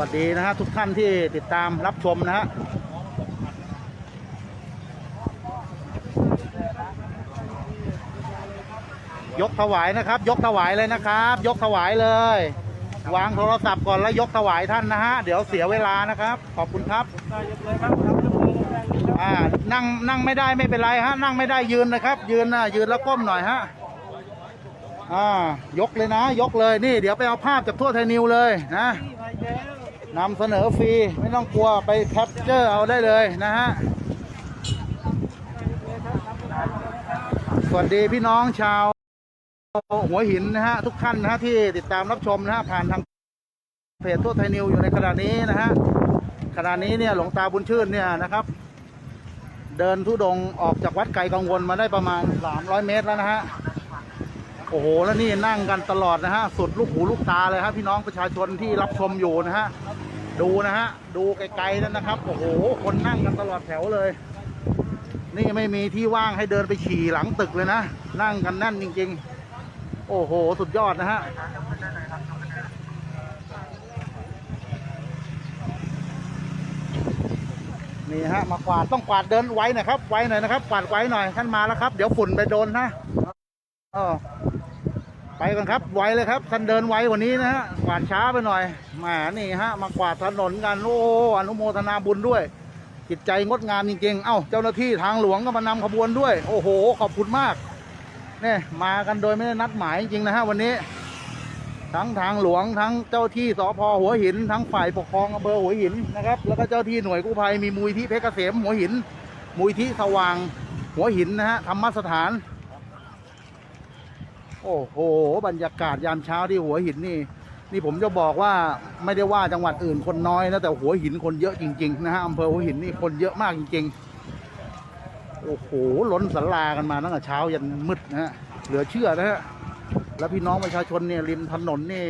วัสดีนะฮะทุกท่านที่ติดตามรับชมนะฮะยกถวายนะครับ ยกถวายเลยนะครับ ยกถวายเลย วางโทรศัพท์ก่อนแล้วยกถวายท่านนะฮะเดี๋ยวเสียเวลานะครับ ขอบคุณครับอ่านั่งนั่งไม่ได้ไม่เป็นไรฮะนั่งไม่ได้ยืนนะครับ ยืนนะยืนแล้วก้มหน่อยฮะอ่ายกเลยนะ ยกเลยนี่ เดี๋ยวไปเอาภาพจากทั่วไทยนิวเลยนะ นำเสนอฟรีไม่ต้องกลัวไปแคปเจอร์เอาได้เลยนะฮะ สวัสดีพี่น้องชาว หัวหินนะฮะ ทุกท่านนะฮะที่ติดตามรับชมนะฮะ ผ่านทางเพจทั่วไทยนิวอยู่ในขณะนี้นะฮะขณะนี้เนี่ยหลวงตาบุญชื่นเนี่ยนะครับ เดินทุดงออกจากวัดไกลกังวลมาได้ประมาณ 300 เมตรแล้วนะฮะ โอ้โห แล้วนี่นั่งกันตลอดนะฮะ สุดลูกหูลูกตาเลยครับพี่น้องประชาชนที่รับชมอยู่นะฮะ ดูนะฮะ ดูไกลๆนั่นนะครับ โอ้โห คนนั่งกันตลอดแถวเลย นี่ไม่มีที่ว่างให้เดินไปฉี่หลังตึกเลยนะ นั่งกันแน่นจริง ๆ โอ้โห สุดยอดนะฮะนี่ฮะมากวาดต้องกวาดเดินไว้หน่อยครับ ไว้หน่อยนะครับ กวาดไว้หน่อยท่านมาแล้วครับ เดี๋ยวฝุ่นไปโดนนะเออ ไปกันครับไวเลยครับท่านเดินไวกว่านี้นะฮะกวาดช้าไปหน่อยแหมนี่ฮะมากวาดถนนกันโอ้อนุโมทนาบุญด้วย จิตใจงดงามจริงๆเอ้าเจ้าหน้าที่ทางหลวงก็มานำขบวนด้วย โอ้โห ขอบคุณมากเนี่ยมากันโดยไม่ได้นัดหมายจริงๆนะฮะวันนี้ ทั้งทางหลวงทั้งเจ้าที่สพหัวหิน ทั้งฝ่ายปกครองอำเภอหัวหินนะครับ แล้วก็เจ้าที่หน่วยกู้ภัยมีมูลที่เพชรเกษมหัวหินมูลที่สว่างหัวหินนะฮะธรรมสถาน โอ้โห บรรยากาศยามเช้าที่หัวหินนี่ นี่ผมจะบอกว่าไม่ได้ว่าจังหวัดอื่นคนน้อยนะแต่หัวหินคนเยอะจริงๆนะฮะอำเภอหัวหินนี่คนเยอะมากจริงๆ โอ้โหล้นสลากันมาตั้งแต่เช้ายันมืดนะฮะเหลือเชื่อนะฮะแล้วพี่น้องประชาชนเนี่ยริมถนนนี่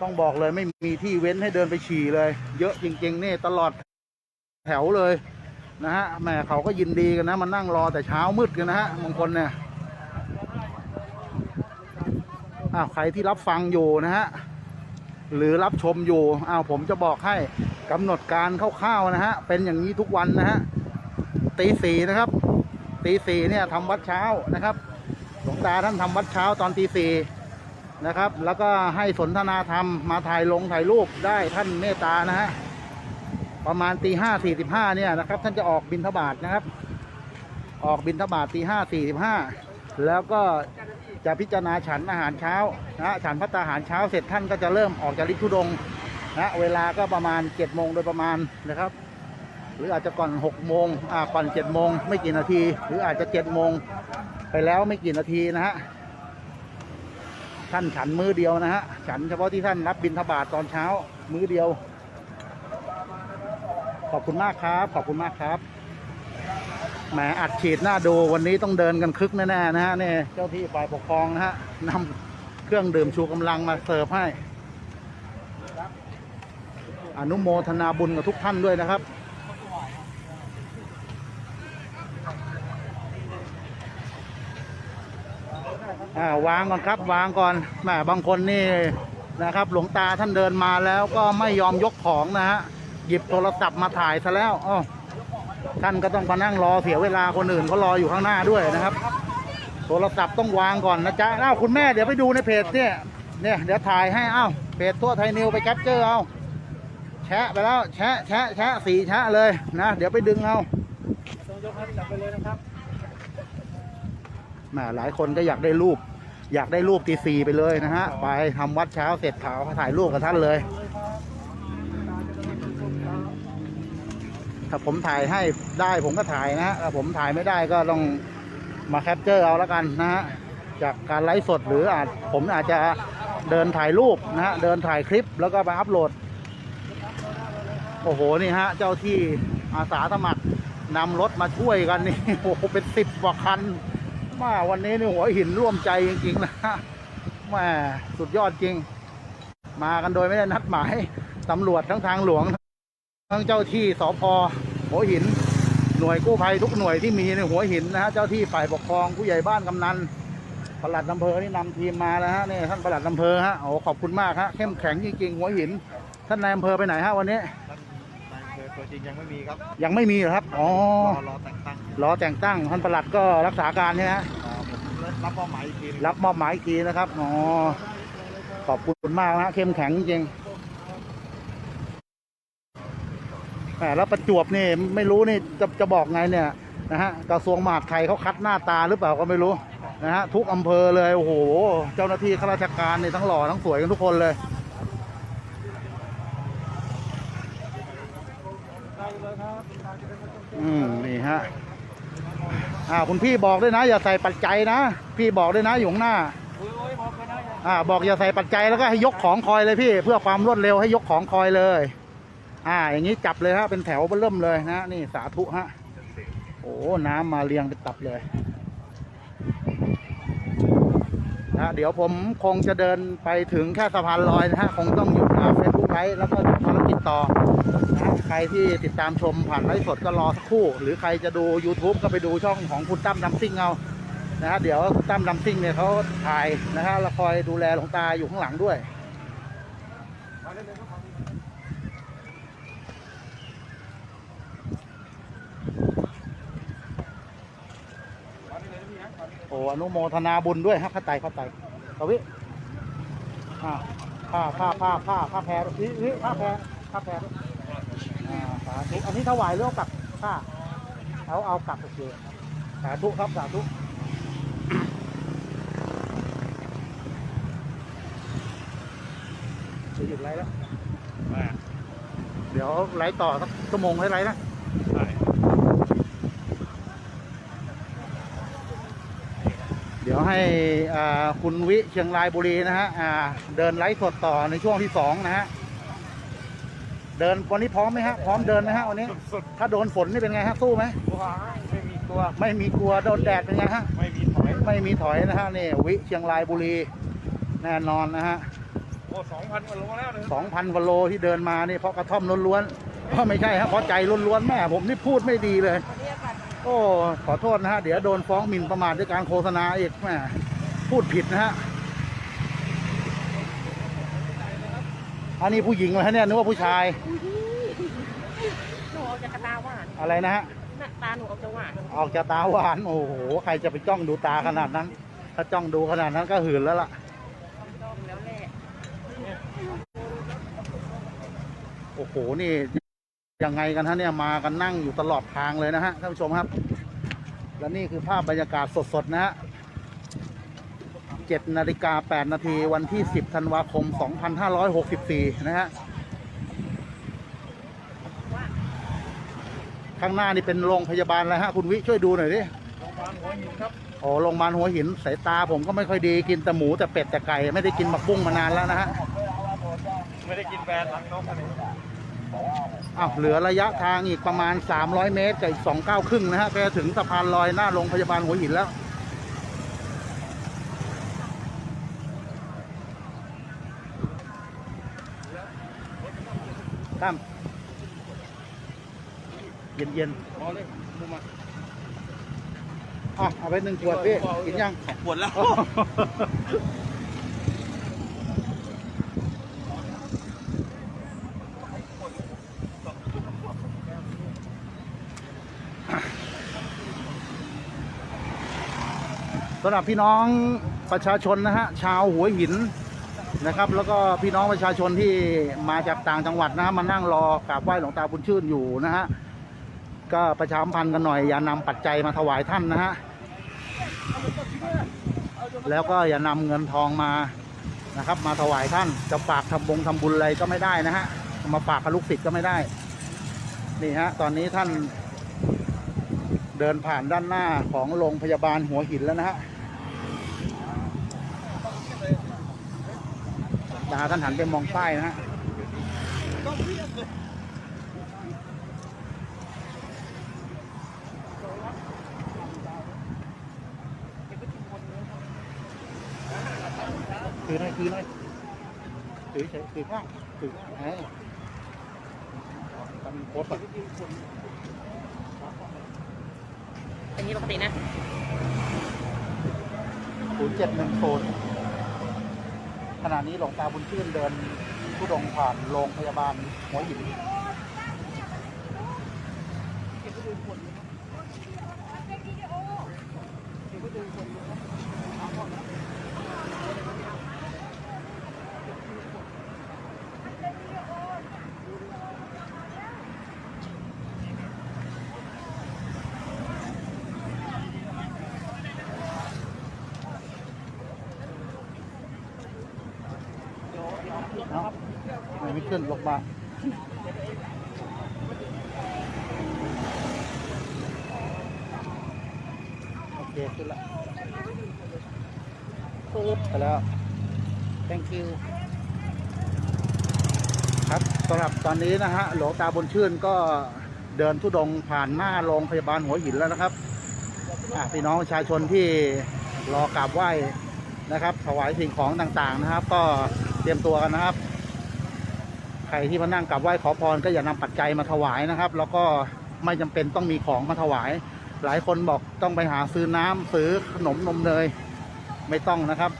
ต้องบอกเลยไม่มีที่เว้นให้เดินไปฉี่เลย เยอะจริงๆนี่ตลอดแถวเลยนะฮะแหม่เขาก็ยินดีกันนะมานั่งรอแต่เช้ามืดกันนะฮะบางคนเนี่ย อ้าวใครที่รับฟังอยู่นะฮะหรือรับชมอยู่อ้าวผมจะบอกให้กำหนดการคร่าวๆนะฮะเป็นอย่างนี้ทุกวันนะฮะตีสี่นะครับตีสี่เนี่ยทำวัดเช้านะครับหลวงตาท่านทำวัดเช้าตอนตีสี่นะครับ แล้วก็ให้สนทนาธรรมมาถ่ายลงถ่ายรูปได้ท่านเมตตานะฮะประมาณตีห้าสี่สิบห้าเนี่ยนะครับ ท่านจะออกบินทบาทนะครับ ออกบินทบาทตีห้าสี่สิบห้าแล้วก็ จะพิจารณาฉันอาหารเช้านะฉันพัตตาหารเช้าเสร็จท่านก็จะเริ่มออกจากลิทุดงนะเวลาก็ประมาณเจ็ดโมงโดยประมาณนะครับ หรืออาจจะก่อนหกโมงอ่าก่อนเจ็ดโมงไม่กี่นาที หรืออาจจะเจ็ดโมงไปแล้วไม่กี่นาทีนะฮะท่านฉันมื้อเดียวนะฮะฉันเฉพาะที่ท่านรับบิณฑบาตตอนเช้ามื้อเดียว ขอบคุณมากครับ ขอบคุณมากครับ แหมอัดฉีดหน้าดูวันนี้ต้องเดินกันคึกแน่ๆนะฮะเนี่ยเจ้าที่ฝ่ายปกครองนะฮะนำเครื่องดื่มชูกำลังมาเสิร์ฟให้ อนุโมทนาบุญกับทุกท่านด้วยนะครับวางก่อนครับวางก่อนแหมบางคนนี่นะครับ หลวงตาท่านเดินมาแล้วก็ไม่ยอมยกของนะฮะหยิบโทรศัพท์มาถ่ายซะแล้วอ้อ ท่านก็ต้องมานั่งรอเสียเวลาคนอื่นเขารออยู่ข้างหน้าด้วยนะครับ โทรศัพท์ต้องวางก่อนนะจ๊ะอ้าวคุณแม่เดี๋ยวไปดูในเพจเนี่ยเนี่ยเดี๋ยวถ่ายให้อ้าวเพจทั่วไทยนิวไปแคปเจอร์เอาแชะไปแล้วแชะแชะแชะสีแชะเลยนะเดี๋ยวไปดึงเอาต้องยกให้จับไปเลยนะครับแหมหลายคนก็อยากได้รูป อยากได้รูปตีซีไปเลยนะฮะไปทำวัดเช้าเสร็จขาวถ่ายรูปกับท่านเลย ถ้าผมถ่ายให้ได้ผมก็ถ่ายนะฮะถ้าผมถ่ายไม่ได้ก็ต้องมาแคปเจอร์เอาแล้วกันนะฮะจากการไลฟ์สดหรืออาจผมอาจจะเดินถ่ายรูปนะฮะเดินถ่ายคลิปแล้วก็ไปอัพโหลด โอ้โหนี่ฮะ เจ้าที่อาสาสมัครนำรถมาช่วยกันนี่โอ้โหเป็นสิบกว่าคันมาวันนี้นี่หัวหินร่วมใจจริงๆนะแม่สุดยอดจริง มากันโดยไม่ได้นัดหมายตำรวจทั้งทางหลวง ทั้งเจ้าที่สพหัวหิน หน่วยกู้ภัยทุกหน่วยที่มีในหัวหินนะฮะเจ้าที่ฝ่ายปกครองผู้ใหญ่บ้านกำนันปลัดอำเภอนี่นำทีมมาแล้วฮะนี่ท่านปลัดอำเภอฮะโอ้ขอบคุณมากฮะเข้มแข็งจริงๆ หัวหิน ท่านนายอำเภอไปไหนฮะวันนี้ท่านนายอำเภอตัวจริงยังไม่มีครับยังไม่มีเหรอครับอ๋อรอรอแต่งตั้งรอแต่งตั้งท่านประหลัดก็รักษาการใช่ไหมฮะอ่าผมรับมอบหมายอีกทีหนึงรับมอบหมายอีกทีนะครับอ๋อขอบคุณมากนะฮะเข้มแข็งจริงแแล้วประจวบนี่ไม่รู้นี่จะจะบอกไงเนี่ยนะฮะกระทรวงมหาดไทยเขาคัดหน้าตาหรือเปล่าก็ไม่รู้นะฮะทุกอำเภอเลยโอ้โหเจ้าหน้าที่ข้าราชการเนี่ยทั้งหล่อทั้งสวยกันทุกคนเลยอืมนี่ฮะอ่าคุณพี่บอกด้วยนะ อย่าใส่ปัจจัยนะ พี่บอกด้วยนะอยู่ข้างหน้าอ่าบอกอย่าใส่ปัจจัยแล้วก็ให้ยกของคอยเลยพี่ เพื่อความรวดเร็วให้ยกของคอยเลย อ่า อย่างนี้จับเลยฮะ เป็นแถวเริ่มเลยนะนี่สาธุฮะ โอ้ น้ำมาเรียงเป็นตับเลยนะเดี๋ยวผมคงจะเดินไปถึงแค่สะพานลอยนะฮะ คงต้องหยุดเฟซบุ๊กไลฟ์แล้วก็ภารกิจต่อนะใครที่ติดตามชมผ่านไลฟ์สดก็รอสักครู่ หรือใครจะดู YouTube ก็ไปดูช่องของคุณตั้มดัมซิ่งเอานะฮะเดี๋ยวคุณตั้มดัมซิ่งเนี่ยเขาถ่ายนะฮะแล้วคอยดูแลหลวงตาอยู่ข้างหลังด้วย โอ้อนุโมทนาบุญด้วยฮะข้าไตข้าไตตวิอ่าผ้าผ้าผ้าผ้าผ้าแพรนี่นี่ผ้าแพรผ้าแพรด้อ่าสาธุอันนี้ถวายเรื่องกับผ้าเอาเอากลับโอเคสาธุครับสาธุจะหยุดไลฟ์แล้ว เดี๋ยวไลฟ์ต่อสักชั่วโมงให้ไลฟ์นะ เดี๋ยวให้อ่าคุณวิเชียงรายบุรีนะฮะอ่าเดินไลฟ์สดต่อในช่วงที่สองนะฮะเดินวันนี้พร้อมไหมฮะพร้อมเดินไหมฮะวันนี้สุดถ้าโดนฝนนี่เป็นไงฮะสู้ไหมๆว้ายไม่มีตัวไม่มีกลัวโดนแดดเป็นไงฮะไม่มีถอยไม่มีถอยนะฮะนี่วิเชียงรายบุรีแน่นอนนะฮะโอ้สองพันกว่าโลแล้วเนี่ยสองพันกว่าโลที่เดินมานี่เพราะกระท่อมล้วนๆเพราะไม่ใช่ฮะเพราะใจล้วนๆแม่ผมนี่พูดไม่ดีเลย โอ้ขอโทษนะฮะ เดี๋ยวโดนฟ้องหมิ่นประมาทด้วยการโฆษณาอีกแม่พูดผิดนะฮะ อันนี้ผู้หญิงเหรอฮะเนี่ยนึกว่าผู้ชาย หนูออกจากตาหวานอะไรนะฮะ หน้าตาหนูออกจากหวานออกจากตาหวาน โอ้โห ใครจะไปจ้องดูตาขนาดนั้น ถ้าจ้องดูขนาดนั้นก็หืนแล้วล่ะ ต้องแล้วแหละ โอ้โห นี่ ยังไงกันฮะเนี่ยมากันนั่งอยู่ตลอดทางเลยนะฮะท่านผู้ชมครับ และนี่คือภาพบรรยากาศสดๆนะฮะ7นาฬิกา8นาทีวันที่ 10ธันวาคม 2564 นะฮะ ข้างหน้านี่เป็นโรงพยาบาลแล้วฮะ คุณวิช่วยดูหน่อยดิ โรงพยาบาลหัวหินครับ โอ้โรงพยาบาลหัวหินสายตาผมก็ไม่ค่อยดีกินแต่หมูแต่เป็ดแต่ไก่ ไม่ได้กินหมักบุ้งมานานแล้วนะฮะ ไม่ได้กินแบรนด์รังนกอันนี้ อ้าวเหลือระยะทางอีกประมาณ 300 เมตรกับอีก2ก้าวครึ่งนะฮะก็จะถึงสะพานลอยหน้าโรงพยาบาลหัวหินแล้วตั้มเย็นเย็นพอเลยมุมมาๆอะเอาไปหนึ่งขวดพี่กินยังสองขวดแล้วำหรับพี่น้องประชาชนนะฮะชาวหัวหินนะครับ แล้วก็พี่น้องประชาชนที่มาจากต่างจังหวัดนะฮะมานั่งรอกราบไหว้หลวงตาบุญชื่นอยู่นะฮะก็ประชาสัมพันธ์กันหน่อย อย่านำปัจจัยมาถวายท่านนะฮะแล้วก็อย่านำเงินทองมานะครับ มาถวายท่านจะฝากทำบงทำบุญอะไรก็ไม่ได้นะฮะมาฝากกับลูกศิษย์ก็ไม่ได้ นี่ฮะตอนนี้ท่านเดินผ่านด้านหน้าของโรงพยาบาลหัวหินแล้วนะฮะาท่านหันไปมองป้ายนะฮะถือหน่อยถือหน่อยถือเฉยถือข้างถือข้างเอ้ยทำโพสต์ก่อนอันนี้ปกตินะศูนย์เจ็ดหนึ่งศูนย์ ขณะนี้หลวงตาบุญชื่นเดินผู้ดงผ่านโรงพยาบาลหัวหิน เอ้าทำไมไม่ ขึ้นลงมาโอเคขึ้นละปึ๊บไปแล้ว thank you ครับสำหรับตอนนี้นะฮะหลวงตาบนชื่นก็เดินทุดงผ่านหน้าโรงพยาบาลหัวหินแล้วนะครับพี่น้องประชาชนที่รอกราบไหว้นะครับ ถวายสิ่งของต่างๆนะครับ ก็เตรียมตัวกันนะครับ รที่มานั่งกราบไหว้ขอพรก็อย่านำปัจจัยมาถวายนะครับ แล้วก็ไม่จำเป็นต้องมีของมาถวาย หลายคนบอกต้องไปหาซื้อน้ำซื้อขนมนมเนยไม่ต้องนะครับ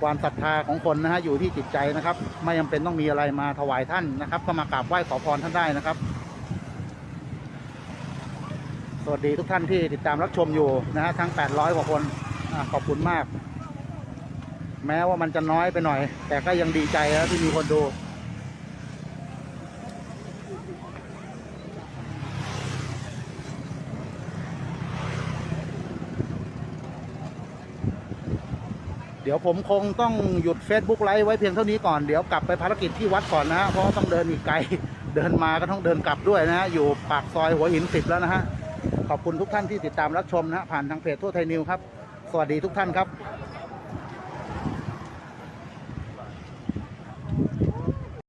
ความศรัทธาของคนนะฮะอยู่ที่จิตใจนะครับ ไม่จำเป็นต้องมีอะไรมาถวายท่านนะครับ ก็มากราบไหว้ขอพรท่านได้นะครับ สวัสดีทุกท่านที่ติดตามรับชมอยู่นะฮะทั้ง 800 กว่าคนอขอบคุณมาก แม้ว่ามันจะน้อยไปหน่อย แต่ก็ยังดีใจนะที่มีคนดู ดี๋ยวผมคงต้องหยุด Facebook ไลฟ์ไว้เพียงเท่านี้ก่อน เดี๋ยวกลับไปภารกิจที่วัดก่อนนะฮะเพราะว่าต้องเดินอีกไกล เดินมาก็ต้องเดินกลับด้วยนะฮะอยู่ปากซอยหัวหินสิบแล้วนะฮะ ขอบคุณทุกท่านที่ติดตามรับชมนะฮะผ่านทางเพจทั่วไทยนิวครับ สวัสดีทุกท่านครับ